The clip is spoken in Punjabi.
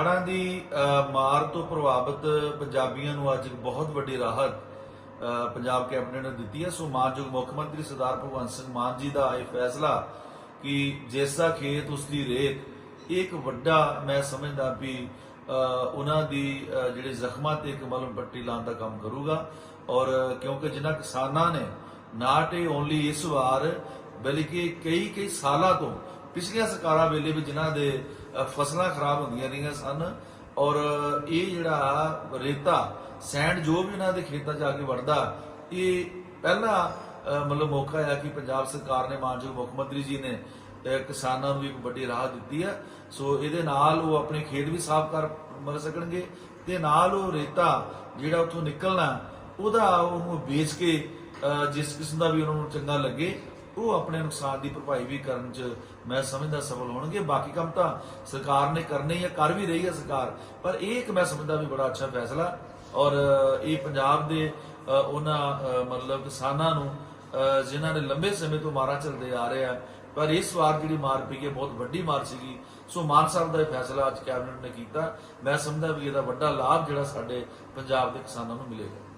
ਹੜ੍ਹਾਂ ਦੀ ਮਾਰ ਤੋਂ ਪ੍ਰਭਾਵਿਤ ਪੰਜਾਬੀਆਂ ਨੂੰ ਅੱਜ ਇੱਕ ਬਹੁਤ ਵੱਡੀ ਰਾਹਤ ਪੰਜਾਬ ਕੈਬਨਿਟ ਨੇ ਦਿੱਤੀ ਹੈ। ਸੋ ਮਾਨਯੋਗ ਮੁੱਖ ਮੰਤਰੀ ਸਰਦਾਰ ਭਗਵੰਤ ਸਿੰਘ ਮਾਨ ਜੀ ਦਾ ਇਹ ਫੈਸਲਾ ਕਿ ਜਿਸ ਖੇਤ ਉਸ ਦੀ ਰੇਤ ਇਹ ਇੱਕ ਵੱਡਾ ਮੈਂ ਸਮਝਦਾ ਵੀ ਉਹਨਾਂ ਦੀ ਅ, ਜਿਹੜੇ ਜ਼ਖਮਾਂ ਤੇ ਇੱਕ ਮਲਮ ਪੱਟੀ ਲਾਉਣ ਦਾ ਕੰਮ ਕਰੂਗਾ। ਔਰ ਕਿਉਂਕਿ ਜਿਨ੍ਹਾਂ ਕਿਸਾਨਾਂ ਨੇ ਨਾਟ ਇਹ ਓਨਲੀ ਇਸ ਵਾਰ ਬਲਕਿ ਕਈ ਕਈ ਸਾਲਾਂ ਤੋਂ ਪਿਛਲੀਆਂ ਸਰਕਾਰਾਂ ਵੇਲੇ ਵੀ ਜਿਨ੍ਹਾਂ ਦੇ ਫਸਲਾਂ ਖਰਾਬ ਹੁੰਦੀਆਂ ਰਹੀਆਂ ਸਨ ਔਰ ਇਹ ਜਿਹੜਾ ਰੇਤਾ, ਸੈਂਡ ਜੋ ਵੀ ਇਹਨਾਂ ਦੇ ਖੇਤਾਂ 'ਚ ਆ ਕੇ ਵੜਦਾ ਇਹ ਪਹਿਲਾ ਮਤਲਬ ਮੌਕਾ ਹੈ ਕਿ ਪੰਜਾਬ ਸਰਕਾਰ ਨੇ ਮਾਨਯੋਗ ਮੁੱਖ ਮੰਤਰੀ ਜੀ ਨੇ ਕਿਸਾਨਾਂ ਨੂੰ ਇੱਕ ਵੱਡੀ ਰਾਹਤ ਦਿੱਤੀ ਹੈ ਸੋ ਇਹਦੇ ਨਾਲ ਉਹ ਆਪਣੇ ਖੇਤ ਵੀ ਸਾਫ਼ ਕਰ ਮਰ ਸਕਣਗੇ ਤੇ ਨਾਲ ਉਹ ਰੇਤਾ ਜਿਹੜਾ ਉੱਥੋਂ ਨਿਕਲਣਾ, ਉਹਦਾ ਉਹਨੂੰ ਵੇਚ ਕੇ ਜਿਸ ਕਿਸਮ ਦਾ ਵੀ ਉਹਨਾਂ ਨੂੰ ਚੰਗਾ ਲੱਗੇ। ਉਹ ਆਪਣੇ ਨੁਕਸਾਨ ਦੀ ਭਰਪਾਈ ਵੀ ਕਰਨ 'ਚ ਮੈਂ ਸਮਝਦਾ ਸਫਲ ਹੋਣਗੇ। ਬਾਕੀ ਕੰਮ ਤਾਂ ਸਰਕਾਰ ਨੇ ਕਰਨੇ ਹੀ ਆ ਕਰ ਵੀ ਰਹੀ ਹੈ ਸਰਕਾਰ ਪਰ ਇਹ ਇੱਕ ਮੈਂ ਸਮਝਦਾ ਵੀ ਬੜਾ ਅੱਛਾ ਫੈਸਲਾ। ਔਰ ਇਹ ਪੰਜਾਬ ਦੇ ਉਹਨਾਂ ਮਤਲਬ ਕਿਸਾਨਾਂ ਨੂੰ ਅ, ਜਿਨ੍ਹਾਂ ਨੇ ਲੰਬੇ ਸਮੇਂ ਤੋਂ ਮਾਰਾਂ ਚੱਲਦੇ ਆ ਰਹੇ ਆ ਪਰ ਇਸ ਵਾਰ ਜਿਹੜੀ ਮਾਰ ਪਈ ਹੈ ਬਹੁਤ ਵੱਡੀ ਮਾਰ ਸੀਗੀ ਸੋ ਮਾਨ ਸਾਹਿਬ ਦਾ ਇਹ ਫੈਸਲਾ ਅੱਜ ਕੈਬਨਿਟ ਨੇ ਕੀਤਾ। ਮੈਂ ਸਮਝਦਾ ਵੀ ਇਹਦਾ ਵੱਡਾ ਲਾਭ ਜਿਹੜਾ ਸਾਡੇ ਪੰਜਾਬ ਦੇ ਕਿਸਾਨਾਂ ਨੂੰ ਮਿਲੇਗਾ।